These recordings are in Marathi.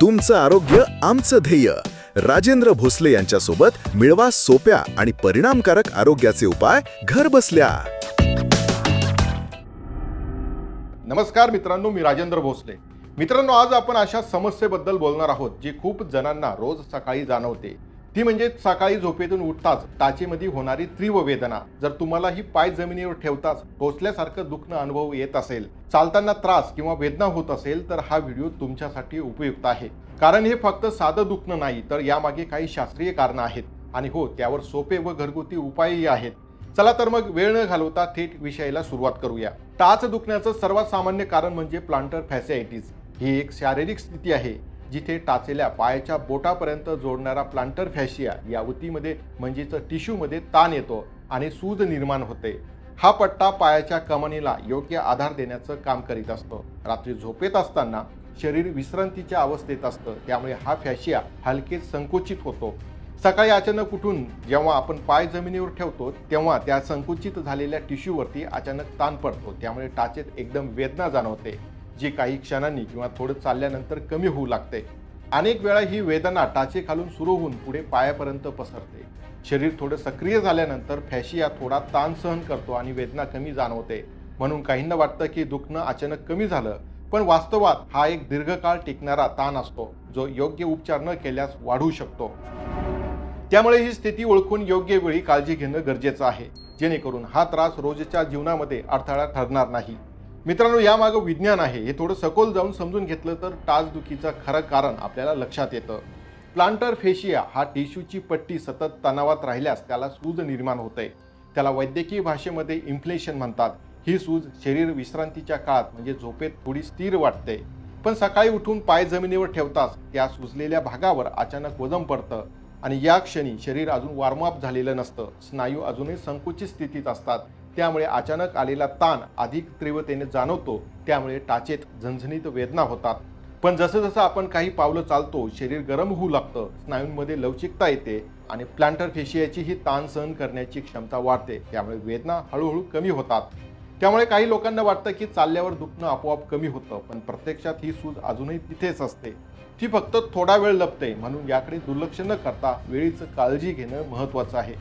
तुमचं आरोग्य आमचं ध्येय. राजेंद्र भोसले यांच्यासोबत मिळवा सोप्या आणि परिणामकारक आरोग्याचे उपाय घर बसल्या. नमस्कार मित्रांनो मी राजेंद्र भोसले. मित्रांनो आज आपण अशा समस्येबद्दल बोलणार आहोत जी खूप जणांना रोज सकाळी जाणवते. ती म्हणजे सकाळी झोपेतून उठताच टाचेमध्ये होणारी तीव्र वेदना जर तुम्हाला ही पाय जमिनीवर ठेवताच टोचल्यासारखं दुखणं अनुभव येत असेल चालताना त्रास किंवा वेदना होत असेल तर हा व्हिडिओ तुमच्यासाठी उपयुक्त आहे. कारण हे फक्त साधं दुखणं नाही तर यामागे काही शास्त्रीय कारणं आहेत. आणि हो त्यावर सोपे व घरगुती उपायही आहेत. चला तर मग वेळ न घालवता थेट विषयाला सुरुवात करूया. टाच दुखण्याचं सर्वात सामान्य कारण म्हणजे प्लांटर फॅसायटीज ही एक शारीरिक स्थिती आहे. जिथे टाचेल्या पायाच्या बोटापर्यंत जोडणारा प्लांटर फॅशिया या उतीमध्ये म्हणजेच टिश्यूमध्ये ताण येतो आणि सूज निर्माण होते. हा पट्टा पायाच्या कमानीला योग्य आधार देण्याचं काम करीत असतो. रात्री झोपेत असताना शरीर विश्रांतीच्या अवस्थेत असतं. त्यामुळे हा फॅशिया हलकेच संकुचित होतो. सकाळी अचानक उठून जेव्हा आपण पाय जमिनीवर ठेवतो तेव्हा त्या संकुचित झालेल्या टिश्यूवरती अचानक ताण पडतो. त्यामुळे टाचेत एकदम वेदना जाणवते. जी काही क्षणांनी किंवा थोडं चालल्यानंतर कमी होऊ लागते. अनेक वेळा ही वेदना टाचे खालून सुरू होऊन पुढे पायापर्यंत पसरते. शरीर थोडं सक्रिय झाल्यानंतर फॅशिया थोडा ताण सहन करतो आणि वेदना कमी जाणवते. म्हणून काहींना वाटतं की दुखणं अचानक कमी झालं पण वास्तवात हा एक दीर्घकाळ टिकणारा ताण असतो जो योग्य उपचार न केल्यास वाढू शकतो. त्यामुळे ही स्थिती ओळखून योग्य वेळी काळजी घेणं गरजेचं आहे. जेणेकरून हा त्रास रोजच्या जीवनामध्ये अडथळा ठरणार नाही. मित्रांनो यामागं विज्ञान आहे. हे थोडं सखोल जाऊन समजून घेतलं तर टाचदुखीचं खरं कारण आपल्याला लक्षात येतं. प्लांटर फेशिया हा टिश्यूची पट्टी सतत तणावात राहिल्यास त्याला सूज निर्माण होते त्याला वैद्यकीय भाषेमध्ये इन्फ्लेशन म्हणतात. ही सूज शरीर विश्रांतीच्या काळात म्हणजे झोपेत थोडी स्थिर वाटते. पण सकाळी उठून पाय जमिनीवर ठेवताच त्या सुजलेल्या भागावर अचानक वजन पडतं आणि या क्षणी शरीर अजून वॉर्मअप झालेलं नसतं. स्नायू अजूनही संकुचित स्थितीत असतात. त्यामुळे अचानक आलेला ताण अधिक तीव्रतेने जाणवतो त्यामुळे टाचेत झणझणीत वेदना होतात. पण जसं जसं आपण काही पावलं चालतो शरीर गरम होऊ लागतं स्नायूंमध्ये लवचिकता येते आणि प्लांटर फेशियाची ही ताण सहन करण्याची क्षमता वाढते त्यामुळे वेदना हळूहळू कमी होतात. त्यामुळे काही लोकांना वाटतं की चालल्यावर दुखणं आपोआप कमी होतं पण प्रत्यक्षात ही सूज अजूनही तिथेच असते. ती फक्त थोडा वेळ लपते म्हणून याकडे दुर्लक्ष न करता वेळीच काळजी घेणं महत्त्वाचं आहे.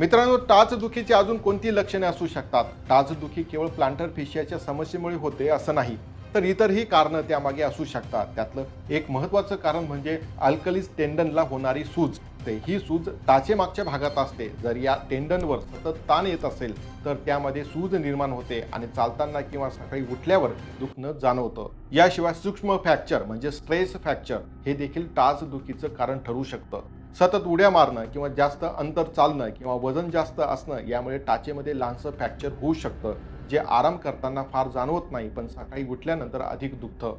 मित्रांनो टाचदुखीची अजून कोणती लक्षणे असू शकतात? टाचदुखी केवळ प्लांटर फिशियाच्या समस्येमुळे होते असं नाही तर इतरही कारणं त्यामागे असू शकतात. त्यातलं एक महत्त्वाचं कारण म्हणजे अल्कलीज टेंडनला होणारी सूज. ते ही सूज टाचेमागच्या भागात असते. जर या टेंडनवर सतत ताण येत असेल तर त्यामध्ये सूज निर्माण होते आणि चालताना किंवा सकाळी उठल्यावर दुखणं जाणवतं. याशिवाय सूक्ष्म फ्रॅक्चर म्हणजे स्ट्रेस फ्रॅक्चर हे देखील टाचदुखीचं कारण ठरू शकतं. सतत उड्या मारणं किंवा जास्त अंतर चालणं किंवा वजन जास्त असणं यामुळे टाचेमध्ये लहानसं फ्रॅक्चर होऊ शकतं जे आराम करताना फार जाणवत नाही पण सकाळी उठल्यानंतर अधिक दुखतं.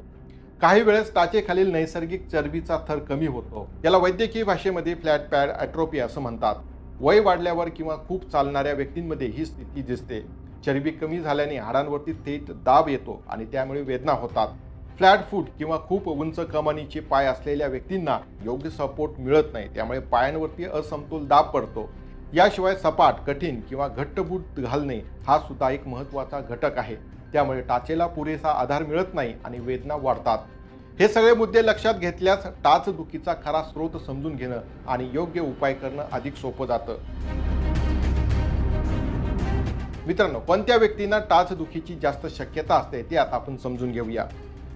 काही वेळेस टाचेखालील नैसर्गिक चरबीचा थर कमी होतो. याला वैद्यकीय भाषेमध्ये फ्लॅट पॅड ॲट्रोपी असं म्हणतात. वय वाढल्यावर किंवा खूप चालणाऱ्या व्यक्तींमध्ये ही स्थिती दिसते. चरबी कमी झाल्याने हाडांवरती थेट दाब येतो आणि त्यामुळे वेदना होतात. फ्लॅट फूट किंवा खूप उंच कमानीचे पाय असलेल्या व्यक्तींना योग्य सपोर्ट मिळत नाही. त्यामुळे पायांवरती असमतोल दाब पडतो. याशिवाय सपाट कठीण किंवा घट्ट बूट घालणे हा सुद्धा एक महत्त्वाचा घटक आहे. त्यामुळे टाचेला पुरेसा आधार मिळत नाही आणि वेदना वाढतात. हे सगळे मुद्दे लक्षात घेतल्यास टाचदुखीचा खरा स्रोत समजून घेणं आणि योग्य उपाय करणं अधिक सोपं जातं. मित्रांनो कोणत्या व्यक्तींना टाचदुखीची जास्त शक्यता असते ते आता आपण समजून घेऊया.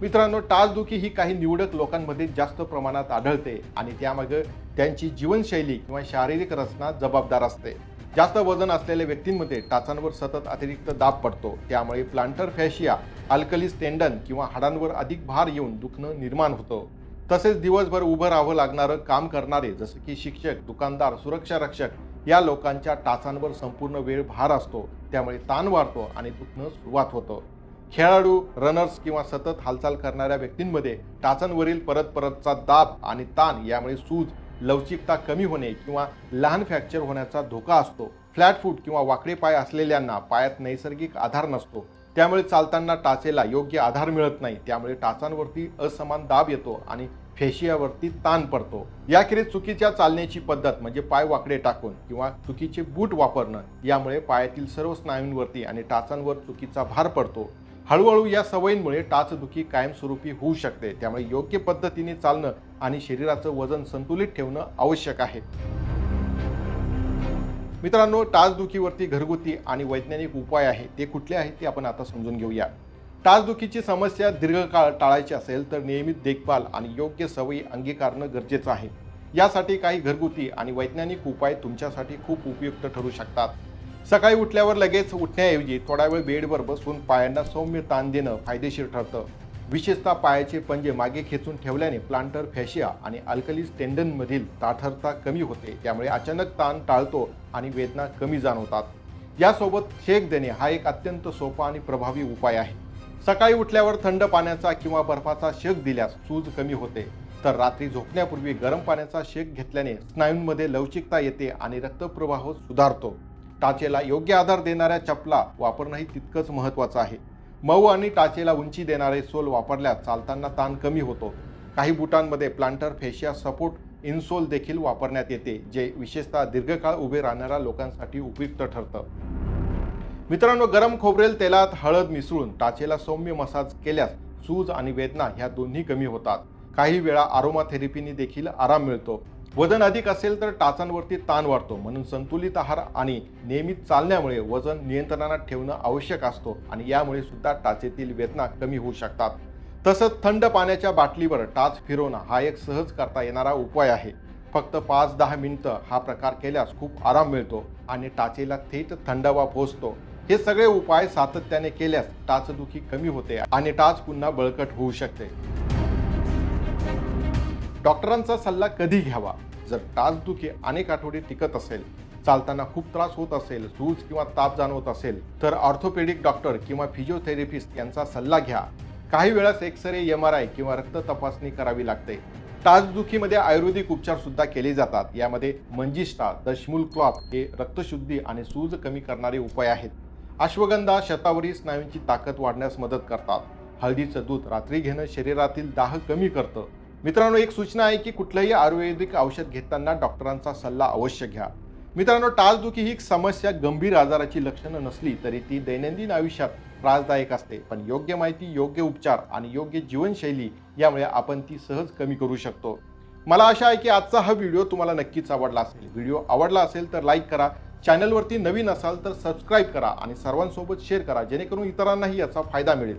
मित्रांनो टाचदुखी ही काही निवडक लोकांमध्ये जास्त प्रमाणात आढळते आणि त्यामागे त्यांची जीवनशैली किंवा शारीरिक रचना जबाबदार असते. जास्त वजन असलेल्या व्यक्तींमध्ये टाचांवर सतत अतिरिक्त दाब पडतो. त्यामुळे प्लांटर फॅशिया अल्कलीस टेंडन किंवा हाडांवर अधिक भार येऊन दुखणं निर्माण होतं. तसेच दिवसभर उभं राहावं लागणारं काम करणारे जसं की शिक्षक दुकानदार सुरक्षा रक्षक या लोकांच्या टाचांवर संपूर्ण वेळ भार असतो. त्यामुळे ताण वाढतो आणि दुखणं सुरुवात होतं. खेळाडू रनर्स किंवा सतत हालचाल करणाऱ्या व्यक्तींमध्ये टाचांवरील परत परतचा दाब आणि ताण यामुळे सूज लवचिकता कमी होणे किंवा लहान फ्रॅक्चर होण्याचा धोका असतो. फ्लॅट फूट किंवा वाकडे पाय असलेल्यांना पायात नैसर्गिक आधार नसतो. त्यामुळे चालताना टाचेला योग्य आधार मिळत नाही. त्यामुळे टाचांवरती असमान दाब येतो आणि फेशियावरती ताण पडतो. याखेरीज चुकीच्या चालण्याची पद्धत म्हणजे पाय वाकडे टाकून किंवा चुकीचे बूट वापरणं यामुळे पायातील सर्व स्नायूंवरती आणि टाचांवर चुकीचा भार पडतो. हळूहळू या सवयींमुळे टाचदुखी कायमस्वरूपी होऊ शकते. त्यामुळे योग्य पद्धतीने चालणं आणि शरीराचं वजन संतुलित ठेवणं आवश्यक आहे. मित्रांनो टाचदुखीवरती घरगुती आणि वैज्ञानिक उपाय आहे ते कुठले आहेत ते आपण आता समजून घेऊया. टाचदुखीची समस्या दीर्घकाळ टाळायची असेल तर नियमित देखभाल आणि योग्य सवयी अंगीकारणं गरजेचं आहे. यासाठी काही घरगुती आणि वैज्ञानिक उपाय तुमच्यासाठी खूप उपयुक्त ठरू शकतात. सकाळी उठल्यावर लगेच उठण्याऐवजी थोडा वेळ बेडवर बसून पायांना सौम्य ताण देणं फायदेशीर ठरतं. विशेषतः पायाचे पंजे मागे खेचून ठेवल्याने प्लांटर फॅशिया आणि अल्कलीज टेंडनमधील ताठरता कमी होते. त्यामुळे अचानक ताण टाळतो आणि वेदना कमी जाणवतात. यासोबत शेक देणे हा एक अत्यंत सोपा आणि प्रभावी उपाय आहे. सकाळी उठल्यावर थंड पाण्याचा किंवा बर्फाचा शेक दिल्यास सूज कमी होते. तर रात्री झोपण्यापूर्वी गरम पाण्याचा शेक घेतल्याने स्नायूंमध्ये लवचिकता येते आणि रक्तप्रवाह सुधारतो. टाचेला योग्य आधार देणाऱ्या चपला वापरणंही तितकंच महत्त्वाचं आहे. मऊ आणि टाचेला उंची देणारे सोल वापरल्यास चालताना ताण कमी होतो. काही बुटांमध्ये प्लांटर फेशिया सपोर्ट इनसोल देखील वापरण्यात येते जे विशेषतः दीर्घकाळ उभे राहणाऱ्या लोकांसाठी उपयुक्त ठरतं. मित्रांनो गरम खोबरेल तेलात हळद मिसळून टाचेला सौम्य मसाज केल्यास सूज आणि वेदना ह्या दोन्ही कमी होतात. काही वेळा आरोमा थेरपीने देखील आराम मिळतो. वजन अधिक असेल तर टाचांवरती ताण वाढतो. म्हणून संतुलित आहार आणि नियमित चालण्यामुळे वजन नियंत्रणात ठेवणं आवश्यक असतो आणि यामुळे सुद्धा टाचेतील वेदना कमी होऊ शकतात. तसंच थंड पाण्याच्या बाटलीवर टाच फिरवणं हा एक सहज करता येणारा उपाय आहे. फक्त पाच दहा मिनिटं हा प्रकार केल्यास खूप आराम मिळतो आणि टाचेला थेट थंडावा पोहोचतो. हे सगळे उपाय सातत्याने केल्यास टाचदुखी कमी होते आणि टाच पुन्हा बळकट होऊ शकते. डॉक्टरांचा सल्ला कधी घ्यावा? जर टाचदुखी अनेक आठवडे टिकत असेल चालताना खूप त्रास होत असेल सूज किंवा ताप जाणवत असेल तर ऑर्थोपेडिक डॉक्टर किंवा फिजिओथेरपिस्ट यांचा सल्ला घ्या. काही वेळास X ray M R I किंवा रक्त तपासणी करावी लागते. ताजदुखीमध्ये आयुर्वेदिक उपचार सुद्धा केले जातात. यामध्ये मंजिष्ठा दशमूल क्लॉथ हे रक्तशुद्धी आणि सूज कमी करणारे उपाय आहेत. अश्वगंधा शतावरी स्नायूंची ताकद वाढण्यास मदत करतात. हळदीचं दूध रात्री घेणं शरीरातील दाह कमी करतं. मित्रांनो एक सूचना आहे की कुठलंही आयुर्वेदिक औषध घेताना डॉक्टरांचा सल्ला अवश्य घ्या. मित्रांनो टाचदुखी ही समस्या गंभीर आजाराची लक्षणं नसली तरी ती दैनंदिन आयुष्यात त्रासदायक असते. पण योग्य माहिती योग्य उपचार आणि योग्य जीवनशैली यामुळे आपण ती सहज कमी करू शकतो. मला आशा आहे की आजचा हा व्हिडिओ तुम्हाला नक्कीच आवडला असेल. व्हिडिओ आवडला असेल तर लाईक करा. चॅनलवरती नवीन असाल तर सबस्क्राईब करा आणि सर्वांसोबत शेअर करा जेणेकरून इतरांनाही याचा फायदा मिळेल.